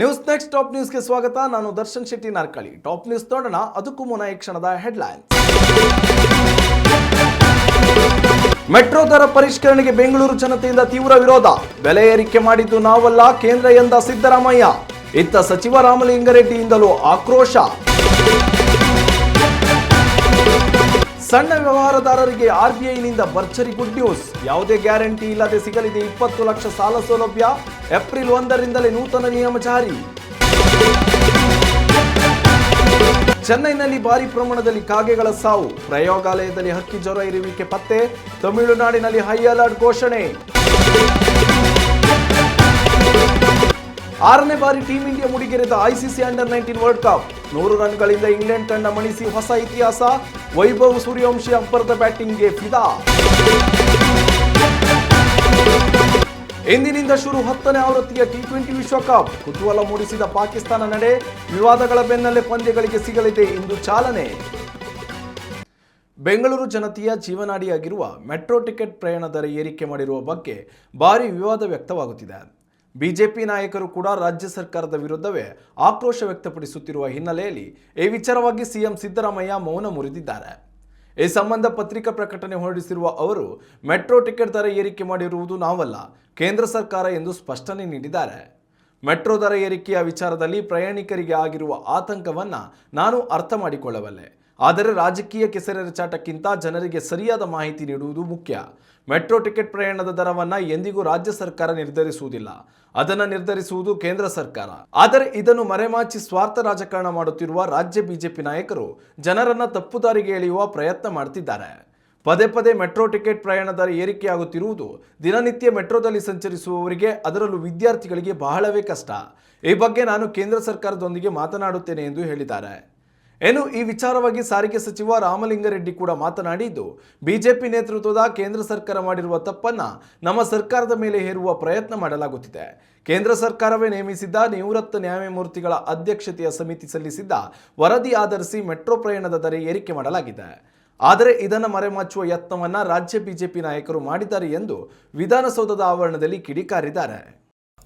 News next top ನ್ಯೂಸ್ಗೆ ಸ್ವಾಗತ. ನಾನು ದರ್ಶನ್ ಶೆಟ್ಟಿ ನಾರ್ಕಳಿ. ಟಾಪ್ ನ್ಯೂಸ್ ನೋಡೋಣ. ಅದಕ್ಕೂ ಮುನ್ನ ಈ ಕ್ಷಣದ ಹೆಡ್ಲೈನ್ ಮೆಟ್ರೋ ದರ ಪರಿಷ್ಕರಣೆಗೆ ಬೆಂಗಳೂರು ಜನತೆಯಿಂದ ತೀವ್ರ ವಿರೋಧ. ಬೆಲೆ ಏರಿಕೆ ಮಾಡಿದ್ದು ನಾವಲ್ಲ, ಕೇಂದ್ರ ಎಂದ ಸಿದ್ದರಾಮಯ್ಯ. ಇತ್ತ ಸಚಿವ ರಾಮಲಿಂಗಾರೆಡ್ಡಿಯಿಂದಲೂ ಆಕ್ರೋಶ. ಸಣ್ಣ ವ್ಯವಹಾರದಾರರಿಗೆ ಆರ್ಬಿಐನಿಂದ ಭರ್ಜರಿ ಗುಡ್ ನ್ಯೂಸ್. ಯಾವುದೇ ಗ್ಯಾರಂಟಿ ಇಲ್ಲದೆ ಸಿಗಲಿದೆ ಇಪ್ಪತ್ತು ಲಕ್ಷ ಸಾಲ ಸೌಲಭ್ಯ. ಏಪ್ರಿಲ್ ಒಂದರಿಂದಲೇ ನೂತನ ನಿಯಮ ಜಾರಿ. ಚೆನ್ನೈನಲ್ಲಿ ಭಾರಿ ಪ್ರಮಾಣದಲ್ಲಿ ಕಾಗೆಗಳ ಸಾವು. ಪ್ರಯೋಗಾಲಯದಲ್ಲಿ ಹಕ್ಕಿ ಜ್ವರ ಇರುವಿಕೆ ಪತ್ತೆ. ತಮಿಳುನಾಡಿನಲ್ಲಿ ಹೈ ಅಲರ್ಟ್ ಘೋಷಣೆ. ಆರನೇ ಬಾರಿ team India ಮುಡಿಗೆರೆದ ICC under nineteen world cup. ನೂರು ರನ್ಗಳಿಂದ ಇಂಗ್ಲೆಂಡ್ ತಂಡ ಮಣಿಸಿ ಹೊಸ ಇತಿಹಾಸ. ವೈಭವ್ ಸೂರ್ಯವಂಶಿ ಅಬ್ಬರದ ಬ್ಯಾಟಿಂಗ್ಗೆ ಫಿದಾ. ಇಂದಿನಿಂದ ಶುರು ಹತ್ತನೇ ಆವೃತ್ತಿಯ ಟಿ ಟ್ವೆಂಟಿ ವಿಶ್ವಕಪ್. ಕುತೂಹಲ ಮೂಡಿಸಿದ ಪಾಕಿಸ್ತಾನ ನಡೆ ವಿವಾದಗಳ ಬೆನ್ನಲ್ಲೇ ಪಂದ್ಯಗಳಿಗೆ ಸಿಗಲಿದೆ ಇಂದು ಚಾಲನೆ. ಬೆಂಗಳೂರು ಜನತೆಯ ಜೀವನಾಡಿಯಾಗಿರುವ ಮೆಟ್ರೋ ಟಿಕೆಟ್ ಪ್ರಯಾಣ ದರ ಏರಿಕೆ ಮಾಡಿರುವ ಬಗ್ಗೆ ಭಾರಿ ವಿವಾದ ವ್ಯಕ್ತವಾಗುತ್ತಿದೆ. ಬಿಜೆಪಿ ನಾಯಕರು ಕೂಡ ರಾಜ್ಯ ಸರ್ಕಾರದ ವಿರುದ್ಧವೇ ಆಕ್ರೋಶ ವ್ಯಕ್ತಪಡಿಸುತ್ತಿರುವ ಹಿನ್ನೆಲೆಯಲ್ಲಿ ಈ ವಿಚಾರವಾಗಿ ಸಿಎಂ ಸಿದ್ದರಾಮಯ್ಯ ಮೌನ ಮುರಿದಿದ್ದಾರೆ. ಈ ಸಂಬಂಧ ಪತ್ರಿಕಾ ಪ್ರಕಟಣೆ ಹೊರಡಿಸಿರುವ ಅವರು, ಮೆಟ್ರೋ ಟಿಕೆಟ್ ದರ ಏರಿಕೆ ಮಾಡಿರುವುದು ನಾವಲ್ಲ, ಕೇಂದ್ರ ಸರ್ಕಾರ ಎಂದು ಸ್ಪಷ್ಟನೆ ನೀಡಿದ್ದಾರೆ. ಮೆಟ್ರೋ ದರ ಏರಿಕೆಯ ವಿಚಾರದಲ್ಲಿ ಪ್ರಯಾಣಿಕರಿಗೆ ಆಗಿರುವ ಆತಂಕವನ್ನು ನಾನು ಅರ್ಥ ಮಾಡಿಕೊಳ್ಳಬಲ್ಲೆ. ಆದರೆ ರಾಜಕೀಯ ಕೆಸರೆರಚಾಟಕ್ಕಿಂತ ಜನರಿಗೆ ಸರಿಯಾದ ಮಾಹಿತಿ ನೀಡುವುದು ಮುಖ್ಯ. ಮೆಟ್ರೋ ಟಿಕೆಟ್ ಪ್ರಯಾಣದ ದರವನ್ನ ಎಂದಿಗೂ ರಾಜ್ಯ ಸರ್ಕಾರ ನಿರ್ಧರಿಸುವುದಿಲ್ಲ. ಅದನ್ನು ನಿರ್ಧರಿಸುವುದು ಕೇಂದ್ರ ಸರ್ಕಾರ. ಆದರೆ ಇದನ್ನು ಮರೆಮಾಚಿ ಸ್ವಾರ್ಥ ರಾಜಕಾರಣ ಮಾಡುತ್ತಿರುವ ರಾಜ್ಯ ಬಿಜೆಪಿ ನಾಯಕರು ಜನರನ್ನ ತಪ್ಪು ದಾರಿಗೆ ಎಳೆಯುವ ಪ್ರಯತ್ನ ಮಾಡ್ತಿದ್ದಾರೆ. ಪದೇ ಪದೇ ಮೆಟ್ರೋ ಟಿಕೆಟ್ ಪ್ರಯಾಣ ದರ ಏರಿಕೆಯಾಗುತ್ತಿರುವುದು ದಿನನಿತ್ಯ ಮೆಟ್ರೋದಲ್ಲಿ ಸಂಚರಿಸುವವರಿಗೆ ಅದರಲ್ಲೂ ವಿದ್ಯಾರ್ಥಿಗಳಿಗೆ ಬಹಳವೇ ಕಷ್ಟ. ಈ ಬಗ್ಗೆ ನಾನು ಕೇಂದ್ರ ಸರ್ಕಾರದೊಂದಿಗೆ ಮಾತನಾಡುತ್ತೇನೆ ಎಂದು ಹೇಳಿದ್ದಾರೆ. ಏನು? ಈ ವಿಚಾರವಾಗಿ ಸಾರಿಗೆ ಸಚಿವ ರಾಮಲಿಂಗಾರೆಡ್ಡಿ ಕೂಡ ಮಾತನಾಡಿದ್ದು, ಬಿಜೆಪಿ ನೇತೃತ್ವದ ಕೇಂದ್ರ ಸರ್ಕಾರ ಮಾಡಿರುವ ತಪ್ಪನ್ನ ನಮ್ಮ ಸರ್ಕಾರದ ಮೇಲೆ ಹೇರುವ ಪ್ರಯತ್ನ ಮಾಡಲಾಗುತ್ತಿದೆ. ಕೇಂದ್ರ ಸರ್ಕಾರವೇ ನೇಮಿಸಿದ್ದ ನಿವೃತ್ತ ನ್ಯಾಯಮೂರ್ತಿಗಳ ಅಧ್ಯಕ್ಷತೆಯ ಸಮಿತಿ ಸಲ್ಲಿಸಿದ್ದ ವರದಿ ಆಧರಿಸಿ ಮೆಟ್ರೋ ಪ್ರಯಾಣದ ದರ ಏರಿಕೆ ಮಾಡಲಾಗಿದೆ. ಆದರೆ ಇದನ್ನು ಮರೆಮಾಚುವ ಯತ್ನವನ್ನ ರಾಜ್ಯ ಬಿಜೆಪಿ ನಾಯಕರು ಮಾಡಿದ್ದಾರೆ ಎಂದು ವಿಧಾನಸೌಧದ ಆವರಣದಲ್ಲಿ ಕಿಡಿಕಾರಿದ್ದಾರೆ.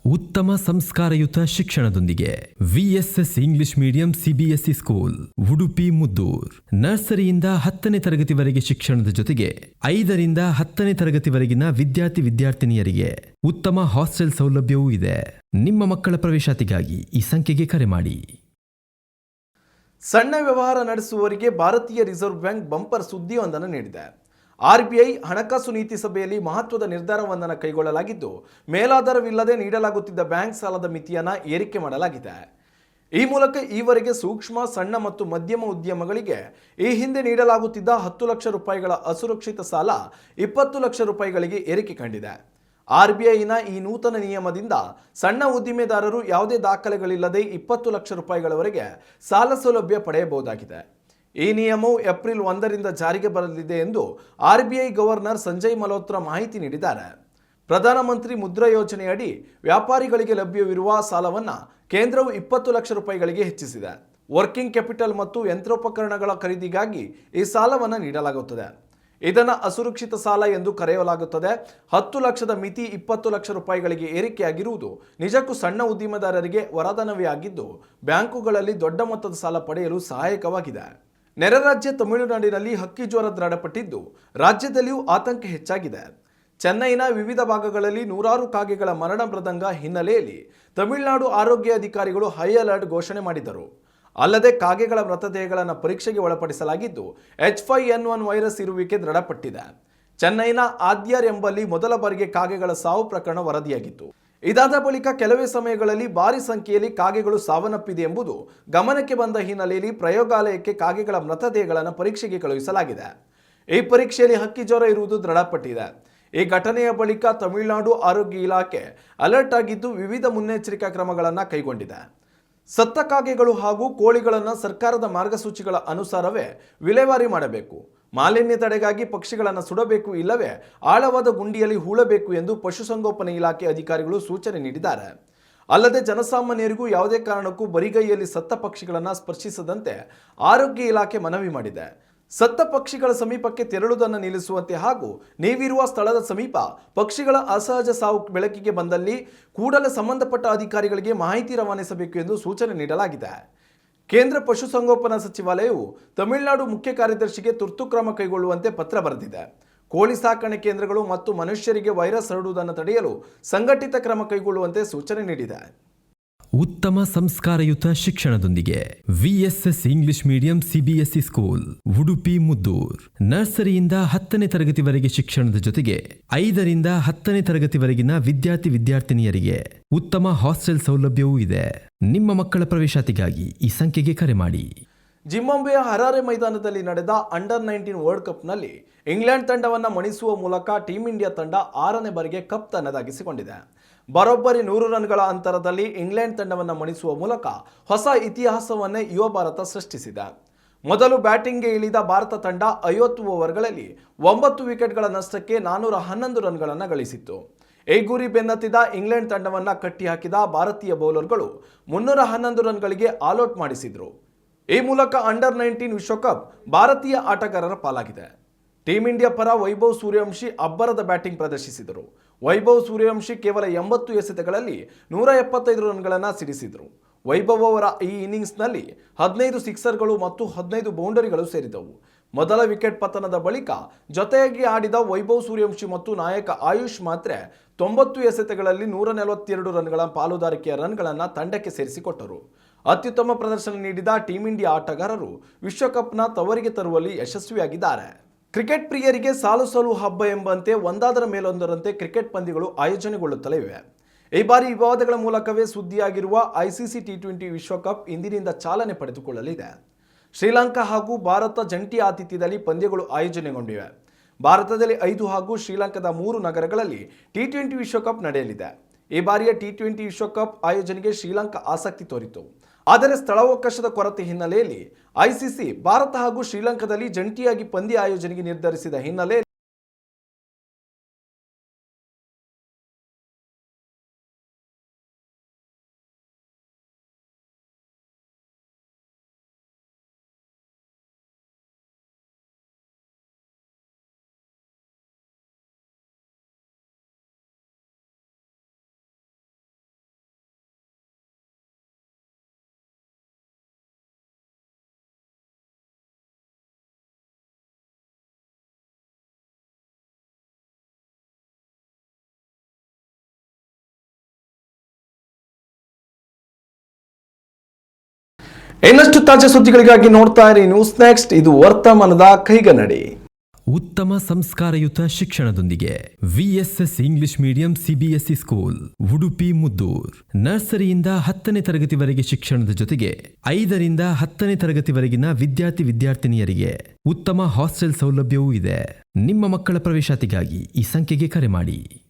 ಉತ್ತಮ ಸಂಸ್ಕಾರಯುತ ಶಿಕ್ಷಣದೊಂದಿಗೆ VSS English medium CBSE school, Udupi, Muddur. ನರ್ಸರಿಯಿಂದ ಹತ್ತನೇ ತರಗತಿವರೆಗೆ ಶಿಕ್ಷಣದ ಜೊತೆಗೆ ಐದರಿಂದ ಹತ್ತನೇ ತರಗತಿವರೆಗಿನ ವಿದ್ಯಾರ್ಥಿ ವಿದ್ಯಾರ್ಥಿನಿಯರಿಗೆ ಉತ್ತಮ ಹಾಸ್ಟೆಲ್ ಸೌಲಭ್ಯವೂ ಇದೆ. ನಿಮ್ಮ ಮಕ್ಕಳ ಪ್ರವೇಶಾತಿಗಾಗಿ ಈ ಸಂಖ್ಯೆಗೆ ಕರೆ ಮಾಡಿ. ಸಣ್ಣ ವ್ಯವಹಾರ ನಡೆಸುವವರಿಗೆ ಭಾರತೀಯ ರಿಸರ್ವ್ ಬ್ಯಾಂಕ್ ಬಂಪರ್ ಸುದ್ದಿಯೊಂದನ್ನು ನೀಡಿದೆ. ಆರ್ಬಿಐ ಹಣಕಾಸು ನೀತಿ ಸಭೆಯಲ್ಲಿ ಮಹತ್ವದ ನಿರ್ಧಾರವೊಂದನ್ನು ಕೈಗೊಳ್ಳಲಾಗಿದ್ದು, ಮೇಲಾಧಾರವಿಲ್ಲದೆ ನೀಡಲಾಗುತ್ತಿದ್ದ ಬ್ಯಾಂಕ್ ಸಾಲದ ಮಿತಿಯನ್ನು ಏರಿಕೆ ಮಾಡಲಾಗಿದೆ. ಈ ಮೂಲಕ ಈವರೆಗೆ ಸೂಕ್ಷ್ಮ, ಸಣ್ಣ ಮತ್ತು ಮಧ್ಯಮ ಉದ್ಯಮಗಳಿಗೆ ಈ ಹಿಂದೆ ನೀಡಲಾಗುತ್ತಿದ್ದ ಹತ್ತು ಲಕ್ಷ ರೂಪಾಯಿಗಳ ಅಸುರಕ್ಷಿತ ಸಾಲ ಇಪ್ಪತ್ತು ಲಕ್ಷ ರೂಪಾಯಿಗಳಿಗೆ ಏರಿಕೆ ಕಂಡಿದೆ. ಆರ್ಬಿಐನ ಈ ನೂತನ ನಿಯಮದಿಂದ ಸಣ್ಣ ಉದ್ದಿಮೆದಾರರು ಯಾವುದೇ ದಾಖಲೆಗಳಿಲ್ಲದೆ ಇಪ್ಪತ್ತು ಲಕ್ಷ ರೂಪಾಯಿಗಳವರೆಗೆ ಸಾಲ ಸೌಲಭ್ಯ ಪಡೆಯಬಹುದಾಗಿದೆ. ಈ ನಿಯಮವು ಏಪ್ರಿಲ್ ಒಂದರಿಂದ ಜಾರಿಗೆ ಬರಲಿದೆ ಎಂದು ಆರ್ಬಿಐ ಗವರ್ನರ್ ಸಂಜಯ್ ಮಲ್ಹೋತ್ರಾ ಮಾಹಿತಿ ನೀಡಿದ್ದಾರೆ. ಪ್ರಧಾನಮಂತ್ರಿ ಮುದ್ರಾ ಯೋಜನೆಯಡಿ ವ್ಯಾಪಾರಿಗಳಿಗೆ ಲಭ್ಯವಿರುವ ಸಾಲವನ್ನು ಕೇಂದ್ರವು ಇಪ್ಪತ್ತು ಲಕ್ಷ ರೂಪಾಯಿಗಳಿಗೆ ಹೆಚ್ಚಿಸಿದೆ. ವರ್ಕಿಂಗ್ ಕ್ಯಾಪಿಟಲ್ ಮತ್ತು ಯಂತ್ರೋಪಕರಣಗಳ ಖರೀದಿಗಾಗಿ ಈ ಸಾಲವನ್ನು ನೀಡಲಾಗುತ್ತದೆ. ಇದನ್ನು ಅಸುರಕ್ಷಿತ ಸಾಲ ಎಂದು ಕರೆಯಲಾಗುತ್ತದೆ. ಹತ್ತು ಲಕ್ಷದ ಮಿತಿ ಇಪ್ಪತ್ತು ಲಕ್ಷ ರೂಪಾಯಿಗಳಿಗೆ ಏರಿಕೆಯಾಗಿರುವುದು ನಿಜಕ್ಕೂ ಸಣ್ಣ ಉದ್ದಿಮೆದಾರರಿಗೆ ವರದಾನವೇ ಆಗಿದ್ದು, ಬ್ಯಾಂಕುಗಳಲ್ಲಿ ದೊಡ್ಡ ಮೊತ್ತದ ಸಾಲ ಪಡೆಯಲು ಸಹಾಯಕವಾಗಿದೆ. ನೆರೆ ರಾಜ್ಯ ತಮಿಳುನಾಡಿನಲ್ಲಿ ಹಕ್ಕಿ ಜ್ವರ ದೃಢಪಟ್ಟಿದ್ದು ರಾಜ್ಯದಲ್ಲಿಯೂ ಆತಂಕ ಹೆಚ್ಚಾಗಿದೆ. ಚೆನ್ನೈನ ವಿವಿಧ ಭಾಗಗಳಲ್ಲಿ ನೂರಾರು ಕಾಗೆಗಳ ಮರಣ ಮೃದಂಗ ಹಿನ್ನೆಲೆಯಲ್ಲಿ ತಮಿಳುನಾಡು ಆರೋಗ್ಯ ಅಧಿಕಾರಿಗಳು ಹೈ ಅಲರ್ಟ್ ಘೋಷಣೆ ಮಾಡಿದರು. ಅಲ್ಲದೆ ಕಾಗೆಗಳ ಮೃತದೇಹಗಳನ್ನು ಪರೀಕ್ಷೆಗೆ ಒಳಪಡಿಸಲಾಗಿದ್ದು, H five N one virus ಇರುವಿಕೆ ದೃಢಪಟ್ಟಿದೆ. ಚೆನ್ನೈನ ಆದ್ಯರ್ ಎಂಬಲ್ಲಿ ಮೊದಲ ಬಾರಿಗೆ ಕಾಗೆಗಳ ಸಾವು ಪ್ರಕರಣ ವರದಿಯಾಗಿತ್ತು. ಇದಾದ ಬಳಿಕ ಕೆಲವೇ ಸಮಯಗಳಲ್ಲಿ ಭಾರಿ ಸಂಖ್ಯೆಯಲ್ಲಿ ಕಾಗೆಗಳು ಸಾವನ್ನಪ್ಪಿದೆ ಎಂಬುದು ಗಮನಕ್ಕೆ ಬಂದ ಹಿನ್ನೆಲೆಯಲ್ಲಿ ಪ್ರಯೋಗಾಲಯಕ್ಕೆ ಕಾಗೆಗಳ ಮೃತದೇಹಗಳನ್ನು ಪರೀಕ್ಷೆಗೆ ಕಳುಹಿಸಲಾಗಿದೆ. ಈ ಪರೀಕ್ಷೆಯಲ್ಲಿ ಹಕ್ಕಿ ಜ್ವರ ಇರುವುದು ದೃಢಪಟ್ಟಿದೆ. ಈ ಘಟನೆಯ ಬಳಿಕ ತಮಿಳುನಾಡು ಆರೋಗ್ಯ ಇಲಾಖೆ ಅಲರ್ಟ್ ಆಗಿದ್ದು ವಿವಿಧ ಮುನ್ನೆಚ್ಚರಿಕಾ ಕ್ರಮಗಳನ್ನು ಕೈಗೊಂಡಿದೆ. ಸತ್ತ ಕಾಗೆಗಳು ಹಾಗೂ ಕೋಳಿಗಳನ್ನು ಸರ್ಕಾರದ ಮಾರ್ಗಸೂಚಿಗಳ ಅನುಸಾರವೇ ವಿಲೇವಾರಿ ಮಾಡಬೇಕು. ಮಾಲಿನ್ಯ ತಡೆಗಾಗಿ ಪಕ್ಷಿಗಳನ್ನು ಸುಡಬೇಕು ಇಲ್ಲವೇ ಆಳವಾದ ಗುಂಡಿಯಲ್ಲಿ ಹೂಳಬೇಕು ಎಂದು ಪಶುಸಂಗೋಪನೆ ಇಲಾಖೆ ಅಧಿಕಾರಿಗಳು ಸೂಚನೆ ನೀಡಿದ್ದಾರೆ. ಅಲ್ಲದೆ ಜನಸಾಮಾನ್ಯರಿಗೂ ಯಾವುದೇ ಕಾರಣಕ್ಕೂ ಬರಿಗೈಯಲ್ಲಿ ಸತ್ತ ಪಕ್ಷಿಗಳನ್ನು ಸ್ಪರ್ಶಿಸದಂತೆ ಆರೋಗ್ಯ ಇಲಾಖೆ ಮನವಿ ಮಾಡಿದೆ. ಸತ್ತ ಪಕ್ಷಿಗಳ ಸಮೀಪಕ್ಕೆ ತೆರಳುವುದನ್ನು ನಿಲ್ಲಿಸುವಂತೆ ಹಾಗೂ ನೀವಿರುವ ಸ್ಥಳದ ಸಮೀಪ ಪಕ್ಷಿಗಳ ಅಸಹಜ ಸಾವು ಬೆಳಕಿಗೆ ಬಂದಲ್ಲಿ ಕೂಡಲೇ ಸಂಬಂಧಪಟ್ಟ ಅಧಿಕಾರಿಗಳಿಗೆ ಮಾಹಿತಿ ರವಾನಿಸಬೇಕು ಎಂದು ಸೂಚನೆ ನೀಡಲಾಗಿದೆ. ಕೇಂದ್ರ ಪಶುಸಂಗೋಪನಾ ಸಚಿವಾಲಯವು ತಮಿಳುನಾಡು ಮುಖ್ಯ ಕಾರ್ಯದರ್ಶಿಗೆ ತುರ್ತು ಕ್ರಮ ಕೈಗೊಳ್ಳುವಂತೆ ಪತ್ರ ಬರೆದಿದೆ. ಕೋಳಿ ಸಾಕಣೆ ಕೇಂದ್ರಗಳು ಮತ್ತು ಮನುಷ್ಯರಿಗೆ ವೈರಸ್ ಹರಡುವುದನ್ನು ತಡೆಯಲು ಸಂಘಟಿತ ಕ್ರಮ ಕೈಗೊಳ್ಳುವಂತೆ ಸೂಚನೆ ನೀಡಿದೆ. ಉತ್ತಮ ಸಂಸ್ಕಾರಯುತ ಶಿಕ್ಷಣದೊಂದಿಗೆ VSS English medium CBSE school, Udupi, Muddur. ನರ್ಸರಿಯಿಂದ ಹತ್ತನೇ ತರಗತಿವರೆಗೆ ಶಿಕ್ಷಣದ ಜೊತೆಗೆ ಐದರಿಂದ ಹತ್ತನೇ ತರಗತಿವರೆಗಿನ ವಿದ್ಯಾರ್ಥಿ ವಿದ್ಯಾರ್ಥಿನಿಯರಿಗೆ ಉತ್ತಮ ಹಾಸ್ಟೆಲ್ ಸೌಲಭ್ಯವೂ ಇದೆ. ನಿಮ್ಮ ಮಕ್ಕಳ ಪ್ರವೇಶಾತಿಗಾಗಿ ಈ ಸಂಖ್ಯೆಗೆ ಕರೆ ಮಾಡಿ. ಜಿಂಬಾಬ್ವೆಯ ಹರಾರೆ ಮೈದಾನದಲ್ಲಿ ನಡೆದ ಅಂಡರ್ ನೈನ್ಟೀನ್ ವರ್ಲ್ಡ್ ಕಪ್ನಲ್ಲಿ ಇಂಗ್ಲೆಂಡ್ ತಂಡವನ್ನು ಮಣಿಸುವ ಮೂಲಕ ಟೀಂ ಇಂಡಿಯಾ ತಂಡ ಆರನೇ ಬಾರಿಗೆ ಕಪ್ ತನ್ನದಾಗಿಸಿಕೊಂಡಿದೆ. ಬರೋಬ್ಬರಿ ನೂರು ರನ್ಗಳ ಅಂತರದಲ್ಲಿ ಇಂಗ್ಲೆಂಡ್ ತಂಡವನ್ನು ಮಣಿಸುವ ಮೂಲಕ ಹೊಸ ಇತಿಹಾಸವನ್ನೇ ಯುವ ಭಾರತ ಸೃಷ್ಟಿಸಿದೆ. ಮೊದಲು ಬ್ಯಾಟಿಂಗ್ಗೆ ಇಳಿದ ಭಾರತ ತಂಡ ಐವತ್ತು ಓವರ್ಗಳಲ್ಲಿ ಒಂಬತ್ತು ವಿಕೆಟ್ಗಳ ನಷ್ಟಕ್ಕೆ ನಾನೂರ ಹನ್ನೊಂದು ರನ್ಗಳನ್ನು ಗಳಿಸಿತ್ತು. ಈ ಗುರಿ ಬೆನ್ನತ್ತಿದ ಇಂಗ್ಲೆಂಡ್ ತಂಡವನ್ನು ಕಟ್ಟಿಹಾಕಿದ ಭಾರತೀಯ ಬೌಲರ್ಗಳು ಮುನ್ನೂರ ಹನ್ನೊಂದು ರನ್ಗಳಿಗೆ ಆಲ್ಔಟ್ ಮಾಡಿಸಿದರು. ಈ ಮೂಲಕ ಅಂಡರ್ ನೈನ್ಟೀನ್ ವಿಶ್ವಕಪ್ ಭಾರತೀಯ ಆಟಗಾರರ ಪಾಲಾಗಿದೆ. ಟೀಂ ಇಂಡಿಯಾ ಪರ ವೈಭವ್ ಸೂರ್ಯವಂಶಿ ಅಬ್ಬರದ ಬ್ಯಾಟಿಂಗ್ ಪ್ರದರ್ಶಿಸಿದರು. ವೈಭವ್ ಸೂರ್ಯವಂಶಿ ಕೇವಲ ಎಂಬತ್ತು ಎಸೆತಗಳಲ್ಲಿ ನೂರ ಎಪ್ಪತ್ತೈದು ರನ್ಗಳನ್ನು ಸಿಡಿಸಿದರು. ವೈಭವ್ ಅವರ ಈ ಇನ್ನಿಂಗ್ಸ್ನಲ್ಲಿ ಹದಿನೈದು ಸಿಕ್ಸರ್ಗಳು ಮತ್ತು ಹದಿನೈದು ಬೌಂಡರಿಗಳು ಸೇರಿದವು. ಮೊದಲ ವಿಕೆಟ್ ಪತನದ ಬಳಿಕ ಜೊತೆಯಾಗಿ ಆಡಿದ ವೈಭವ್ ಸೂರ್ಯವಂಶಿ ಮತ್ತು ನಾಯಕ ಆಯುಷ್ ಮಾತ್ರ ತೊಂಬತ್ತು ಎಸೆತಗಳಲ್ಲಿ ನೂರ ನಲವತ್ತೆರಡು ರನ್ಗಳ ಪಾಲುದಾರಿಕೆಯ ರನ್ಗಳನ್ನು ತಂಡಕ್ಕೆ ಸೇರಿಸಿಕೊಟ್ಟರು. ಅತ್ಯುತ್ತಮ ಪ್ರದರ್ಶನ ನೀಡಿದ ಟೀಂ ಇಂಡಿಯಾ ಆಟಗಾರರು ವಿಶ್ವಕಪ್ನ ತವರಿಗೆ ತರುವಲ್ಲಿ ಯಶಸ್ವಿಯಾಗಿದ್ದಾರೆ. ಕ್ರಿಕೆಟ್ ಪ್ರಿಯರಿಗೆ ಸಾಲು ಸಾಲು ಹಬ್ಬ ಎಂಬಂತೆ ಒಂದಾದರ ಮೇಲೊಂದರಂತೆ ಕ್ರಿಕೆಟ್ ಪಂದ್ಯಗಳು ಆಯೋಜನೆಗೊಳ್ಳುತ್ತಲೇ ಇವೆ. ಈ ಬಾರಿ ವಿವಾದಗಳ ಮೂಲಕವೇ ಸುದ್ದಿಯಾಗಿರುವ ಐಸಿಸಿ ಟಿ ಟ್ವೆಂಟಿ ವಿಶ್ವಕಪ್ ಇಂದಿನಿಂದ ಚಾಲನೆ ಪಡೆದುಕೊಳ್ಳಲಿದೆ. ಶ್ರೀಲಂಕಾ ಹಾಗೂ ಭಾರತ ಜಂಟಿ ಆತಿಥ್ಯದಲ್ಲಿ ಪಂದ್ಯಗಳು ಆಯೋಜನೆಗೊಂಡಿವೆ. ಭಾರತದಲ್ಲಿ ಐದು ಹಾಗೂ ಶ್ರೀಲಂಕಾದ ಮೂರು ನಗರಗಳಲ್ಲಿ ಟಿ ಟ್ವೆಂಟಿ ವಿಶ್ವಕಪ್ ನಡೆಯಲಿದೆ. ಈ ಬಾರಿಯ ಟಿ ಟ್ವೆಂಟಿ ವಿಶ್ವಕಪ್ ಆಯೋಜನೆಗೆ ಶ್ರೀಲಂಕಾ ಆಸಕ್ತಿ ತೋರಿತು. ಆದರೆ ಸ್ಥಳಾವಕಾಶದ ಕೊರತೆ ಹಿನ್ನೆಲೆಯಲ್ಲಿ ಐಸಿಸಿ ಭಾರತ ಹಾಗೂ ಶ್ರೀಲಂಕಾದಲ್ಲಿ ಜಂಟಿಯಾಗಿ ಪಂದ್ಯ ಆಯೋಜನೆಗೆ ನಿರ್ಧರಿಸಿದ ಹಿನ್ನೆಲೆ ಇನ್ನಷ್ಟು ತಾಜಾ ಸುದ್ದಿಗಳಿಗಾಗಿ ನೋಡ್ತಾ ಇರಿ ನ್ಯೂಸ್ ನೆಕ್ಸ್ಟ್ ಇದು ವರ್ತಮಾನದ ಕೈಗನ್ನಡಿ. ಉತ್ತಮ ಸಂಸ್ಕಾರಯುತ ಶಿಕ್ಷಣದೊಂದಿಗೆ VSS English medium CBSE school Udupi, Muddur. ನರ್ಸರಿಯಿಂದ ಹತ್ತನೇ ತರಗತಿವರೆಗೆ ಶಿಕ್ಷಣದ ಜೊತೆಗೆ ಐದರಿಂದ ಹತ್ತನೇ ತರಗತಿವರೆಗಿನ ವಿದ್ಯಾರ್ಥಿ ವಿದ್ಯಾರ್ಥಿನಿಯರಿಗೆ ಉತ್ತಮ ಹಾಸ್ಟೆಲ್ ಸೌಲಭ್ಯವೂ ಇದೆ. ನಿಮ್ಮ ಮಕ್ಕಳ ಪ್ರವೇಶಾತಿಗಾಗಿ ಈ ಸಂಖ್ಯೆಗೆ ಕರೆ ಮಾಡಿ.